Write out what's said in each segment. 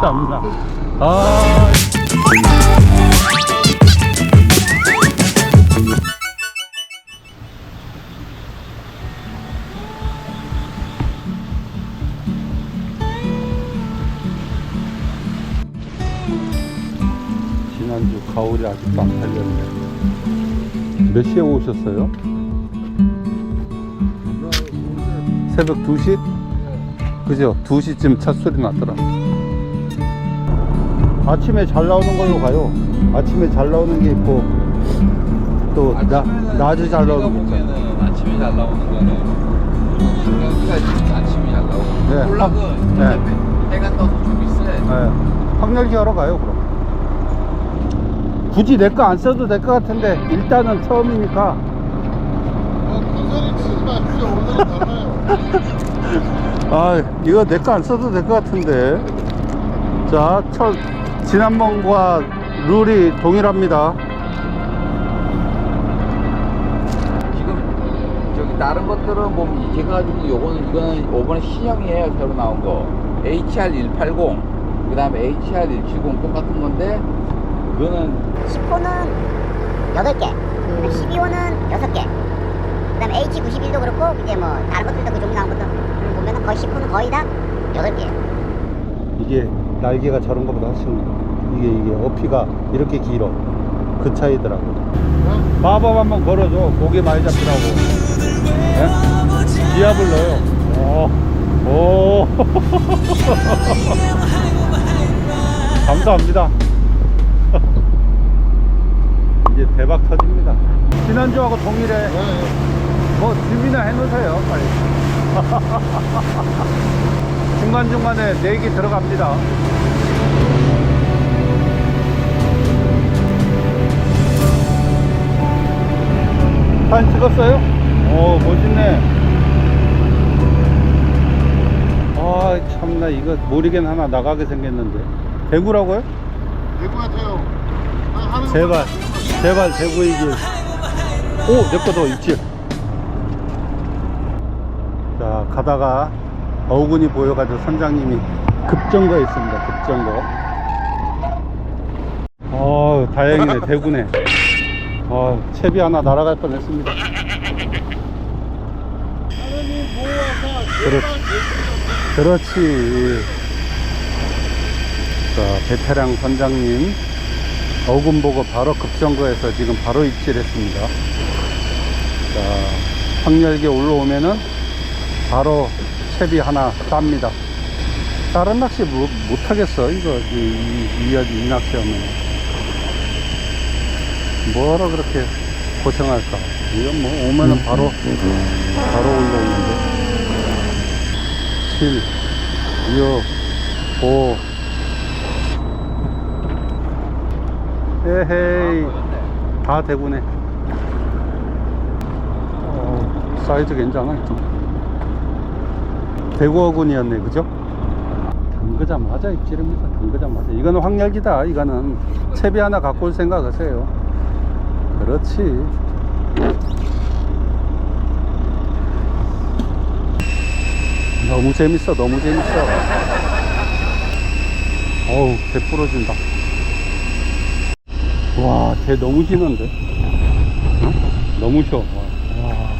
참나. 아. 지난주 가을이 아직도 안 팔렸네. 몇 시에 오셨어요? 새벽 2시? 그죠? 2시쯤 차 소리 났더라. 아침에 잘 나오는 걸로 가요. 아침에 잘 나오는 게 있고, 또, 나, 낮에 잘 나오는 거 있잖아. 보면은 아침에 잘 나오는 거는 강경기가 지금 아침에 잘 나오고 네. 콜락은 네. 해가 떠서 좀 있어 네. 확렬기 하러 가요, 그럼. 굳이 내 거 안 써도 될 것 같은데, 일단은 처음이니까. 어, 큰 소리 치지 마십시오. 오늘은 달라요. 아, 이거 내 거 안 써도 될 것 같은데. 자, 첫, 지난번과 룰이 동일합니다. 지금 저기 다른 것들은 보면 이제 가지고 요거는 이거는 이번에 신형이에요 새로 나온 거 HR180 그 다음에 HR170 똑같은 건데 그거는 10호는 8개, 12호는 6개. 그 다음에 H91도 그렇고, 이제 뭐, 다른 것들도 그 종류 나온 것들 보면은 거의 10호는 거의 다 8개. 이게 날개가 저런 거보다 훨씬 이게 이게 어피가 이렇게 길어. 그 차이더라고. 마법 한번 걸어줘. 고기 많이 잡히라고. 예? 기압을 넣어요. 오, 오. 감사합니다. 이제 대박 터집니다. 지난주하고 동일해 뭐 준비나 해놓으세요 빨리 중간중간에 내기 들어갑니다 사진 찍었어요? 오 멋있네 아 참나 이거 모리겐 하나 나가게 생겼는데 대구라고요? 대구 같아요. 아, 제발 거 제발 대구 이길 오 내거도 있지 자 가다가 어군이 보여가지고 선장님이 급정거했습니다. 급정거. 어 다행이네. 대구네. 어 채비 하나 날아갈 뻔했습니다. 그렇지. 그렇지. 자 베테랑 선장님. 어군 보고 바로 급정거해서 지금 바로 입질했습니다. 자 확렬기 올라오면은 바로 채비 하나 땁니다. 다른 낚시 못, 못하겠어. 이거 이, 이, 이, 이 낚시 하면. 뭐하러 그렇게 고생할까? 이건 뭐 오면은 바로 바로 올라오는데. 7 6 5 에헤이. 다 대구네. 어, 사이즈 괜찮아 대구어군이었네 그죠? 담그자마자 입질입니다. 담그자마자 이거는 확렬기다 이거는. 채비 하나 갖고 올 생각 하세요. 그렇지. 너무 재밌어 너무 재밌어. 어우 배 부러진다. 와배 너무 지는데? 어? 너무 쉬워. 와. 와.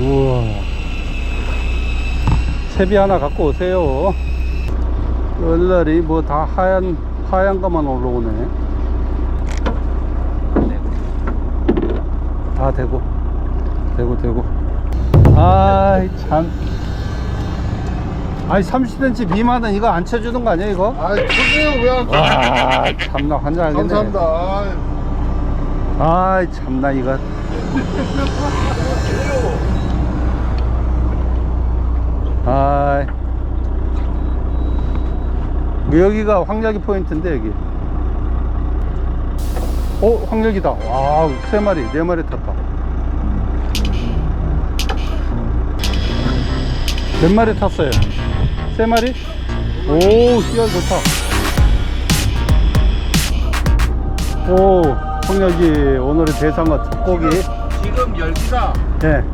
우와 채비 하나 갖고 오세요 얼라리 뭐다 하얀 하얀 것만 올라오네 다 대고 대고 대고 아이 참 아니 30cm 미만은 이거 안 쳐주는 거 아니야 이거? 아, 주세요. 왜안 줘? 와 참나 환장하겠네 감사합니다. 아이 참나 이거 아이. 여기가 황렬기 포인트인데 여기. 어 황렬기다. 와 세 마리 네 마리 탔다. 몇 마리 탔어요? 세 마리? 오 씨알 좋다. 오 황렬기 오늘의 대상어 특고기. 지금 열기가 예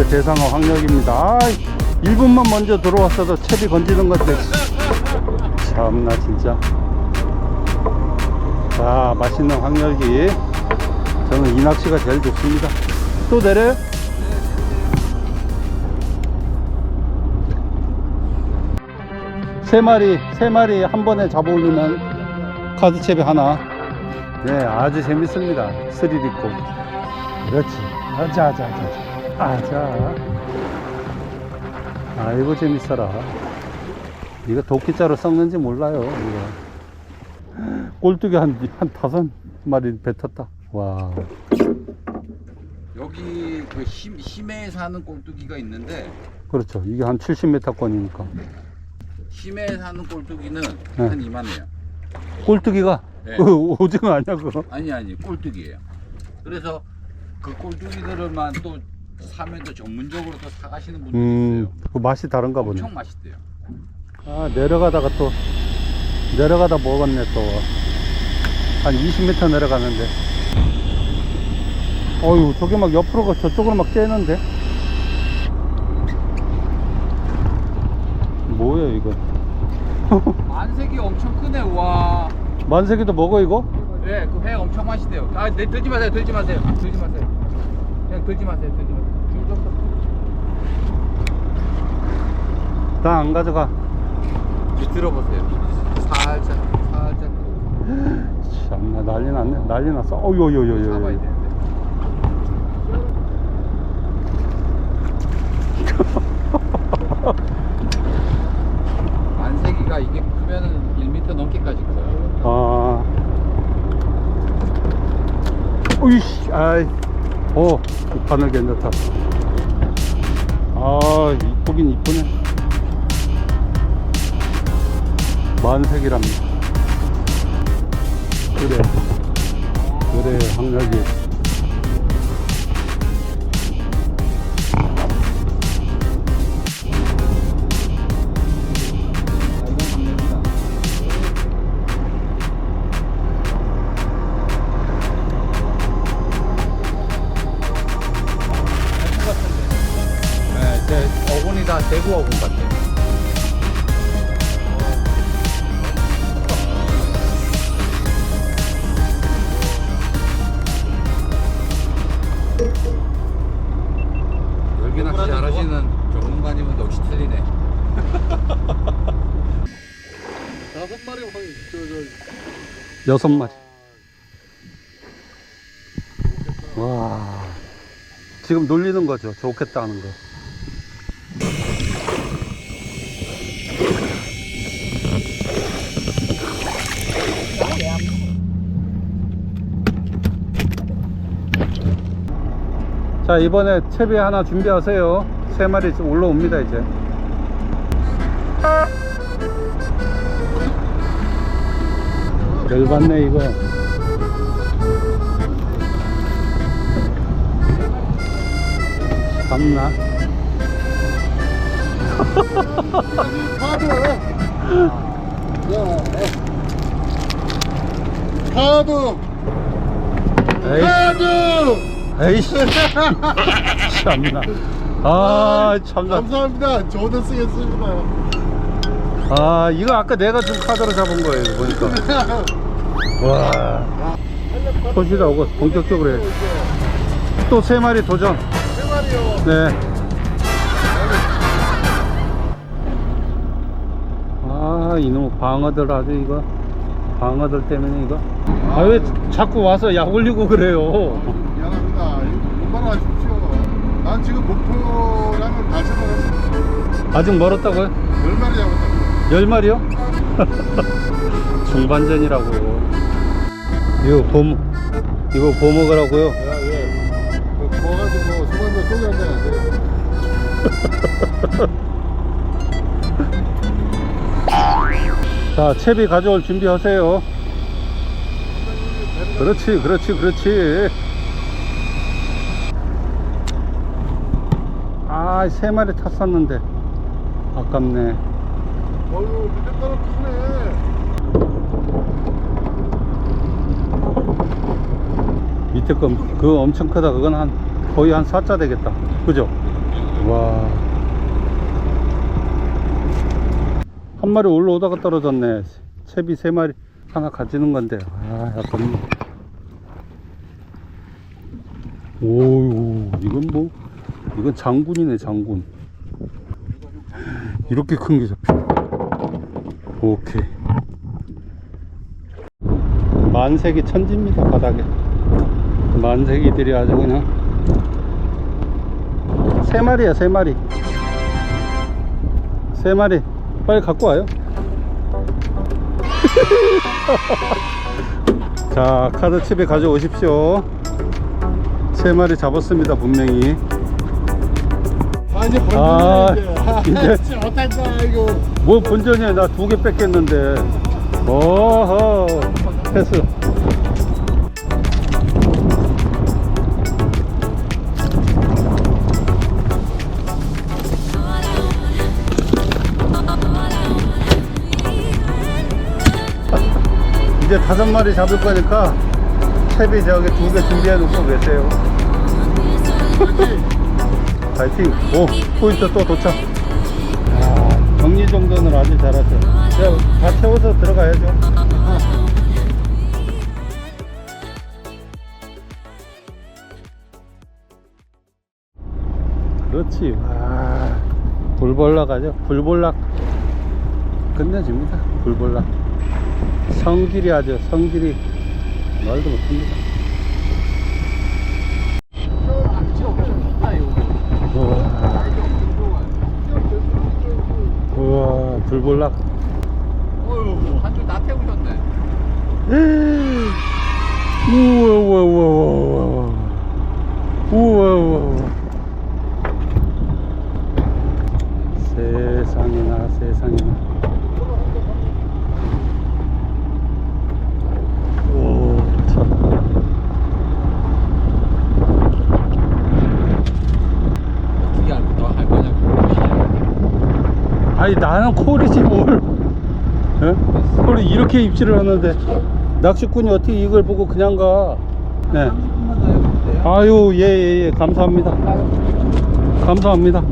자, 오늘의 대상어 황력입니다. 아, 1분만 먼저 들어왔어도 채비 건지는 것 같아. 참나, 진짜. 자, 맛있는 황렬기. 저는 이 낚시가 제일 좋습니다. 또 내려요? 세 마리, 세 마리 한 번에 잡아 올리면 카드 채비 하나. 네, 아주 재밌습니다. 스릴 있고. 그렇지. 아, 자, 자, 자. 아, 자. 아이고, 재밌어라. 이거 도끼자로 썩는지 몰라요, 이거. 꼴뚜기 한, 한 다섯 마리 뱉었다. 와. 여기 그 심, 심해에 사는 꼴뚜기가 있는데 그렇죠. 이게 한 70m권이니까. 심해에 사는 꼴뚜기는 네. 한 이만해요. 꼴뚜기가? 네. 그 오징어 아니야, 그거? 아니 아니 꼴뚜기예요. 그래서 그 꼴뚜기들만 또 사면 또 전문적으로 또 사가시는 분들이 음, 있어요. 그 맛이 다른가 보네. 엄청 맛있대요. 아, 내려가다가 또, 내려가다 먹었네, 또. 한 20m 내려가는데. 어휴, 저게 막 옆으로 가, 저쪽으로 막 째는데? 뭐야, 이거? 안색이 엄청 크네 와. 만세기도 먹어, 이거? 네, 그 회 엄청 맛있대요. 아, 네, 들지 마세요, 들지 마세요, 들지 마세요. 그냥 들지 마세요, 들지 마세요. 줄 좀. 나 안 가져가. 이제 들어보세요. 살짝, 살짝 참나, 난리 났네. 난리 났어. 어휴, 잡아야. 되는데. 안색이가 이게 크면은 1m 넘게까지 커요. 아. 으이씨, 아이. 오, 이 바늘 괜찮다. 아, 이쁘긴 이쁘네. 만색이랍니다. 그래. 그래, 같은데. 네, 대구 어군 같아요. 여섯 마리. 와. 지금 놀리는 거죠. 좋겠다 하는 거. 자, 이번에 채비 하나 준비하세요. 세 마리 올라옵니다, 이제. 열받네, 이거. 참나. 카드! 에이, 카드! 에이씨. 참나. 아, 참나. 감사합니다. 저도 쓰겠습니다. 아, 이거 아까 내가 준 카드로 잡은 거예요, 이거 보니까. 와. 소시다 오고 본격적으로 해. 또 세 마리 도전. 세 마리요. 네. 아, 이놈 방어들 아주 이거. 방어들 때문에 이거. 아, 왜 자꾸 와서 약 올리고 그래요? 미안합니다. 이거 하십시오. 난 지금 목표량을 달성을 아직 멀었다고요? 마리 잡았다 고. 열 마리요? 중반전이라고. 이거 봄, 이거 뭐 먹으라고요? 야, 예. 그 구워가지고 소반도 소개 한잔 하세요. 자, 채비 가져올 준비하세요. 그렇지, 그렇지, 그렇지. 아, 세 마리 탔었는데. 아깝네. 어휴, 밑에 따라 크네. 밑에 거 그거 엄청 크다. 그건 한 거의 한 4자 되겠다. 그죠? 와. 한 마리 올라오다가 떨어졌네. 채비 세 마리 하나 가지는 건데. 아 약간 오 이건 뭐 이건 장군이네 장군. 이렇게 큰 게 잡혀 오케이. 만색이 천지입니다 바닥에. 만색이들이 아주 그냥 세 마리야 세 마리. 세 마리. 빨리 갖고 와요. 자 카드 칩에 가져오십시오. 세 마리 잡았습니다 분명히 아 이제 아, 번전이야 이제- 이제 어떨까 이거. 뭐 본전이야. 나 두 개 뺏겼는데. 어허. 패스. 이제 다섯 마리 잡을 거니까 채비 저기 두 개 준비해 놓고 계세요 파이팅 오 포인트 또 도착 아, 정리 정돈을 아주 잘하죠. 자, 다 채워서 들어가야죠. 그렇지. 와, 불볼락 하죠. 불볼락. 끝내줍니다. 불볼락. 성길이 하죠. 성길이. 말도 못합니다. 우와. 우와, 불볼락. 어휴, 한줄 다 태우셨네. 우와 우와 우와 우와 우와 우와 세상에나 세상에나 오참 어떻게 할, 너할 거냐고. 아니 나는 콜이지 뭘 예? 콜 이 이렇게 입질을 하는데 낚시꾼이 어떻게 이걸 보고 그냥 가? 네. 아유 예예 예. 예, 감사합니다. 감사합니다.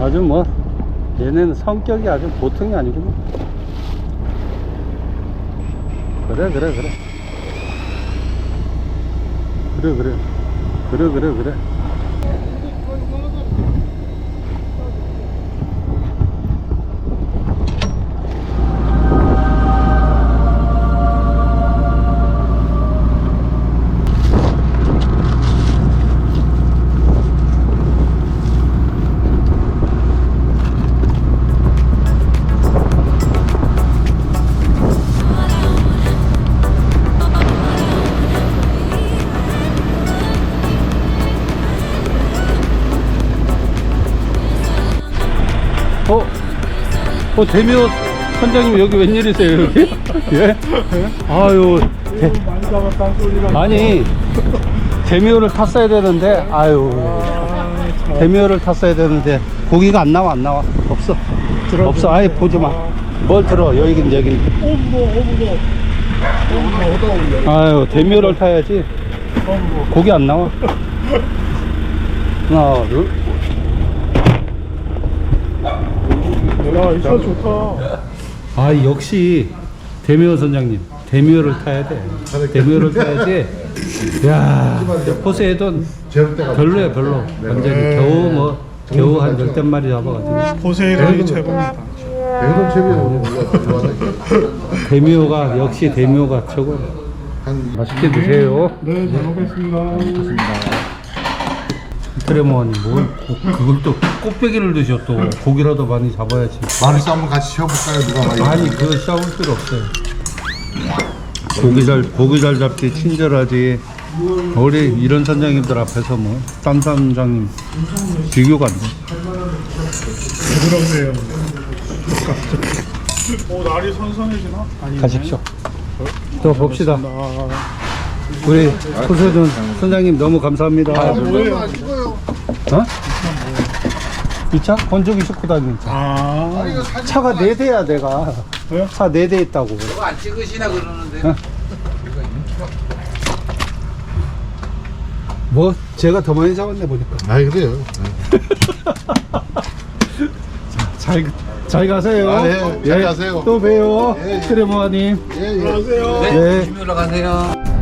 아주 뭐 얘네는 성격이 아주 보통이 아니구나. 그래 그래 그래. 그래 그래. 그래 그래 그래. 어? 어, 대묘 선장님 여기 웬일이세요, 여기? 예? 아유, 대, 아니, 대묘를 탔어야 되는데, 아유, 대묘를 탔어야 되는데, 고기가 안 나와, 안 나와. 없어. 없어, 아예 보지 마. 뭘 들어, 여기긴 여긴. 아유, 대묘를 타야지. 고기 안 나와. 하나, 둘. 야 이 차 좋다. 아 역시 대묘 선장님 대묘를 타야 돼. 대묘를 타야지. 야 포세이돈 별로야 별로. 완전히 겨우 뭐 겨우 한 열댓 마리 잡아가지고. 포세이돈이 최고입니다. 대선 채비는 대묘가 역시 대묘가 최고 맛있게 드세요. 네 잘 먹겠습니다. 트레모니 뭘 고- 그걸 또 꽃배기를 드셔 또. 고기라도 많이 잡아야지. 말을 싸면 같이 쉬어볼까요? 누가 많이 아니 그거 샤울 필요 없어요. 고기 잘 고기 잘 잡기 친절하지. 우리 이런 선장님들 앞에서 뭐딴 선장님 비교가 안돼. 부드럽네요. 오 날이 선선해지나? 아니 가십시오. 또 봅시다. 아, 우리 포세돈 선장님 너무 감사합니다. 뭐예요? 어? 이 차? 건조기 싣고 다니는 차. 아, 이거 사진 차가 네 대야 내가. 왜? 차네 대 있다고. 그거 안 찍으시나 그러는데. 어? 뭐 제가 더 많이 잡았네 보니까. 아 그래요. 네. 잘, 잘 가세요. 아, 네. 잘 예, 가세요. 또 봬요. 예, 예. 크레모아님. 예, 예. 안녕하세요. 네. 네. 조심히 올라가세요.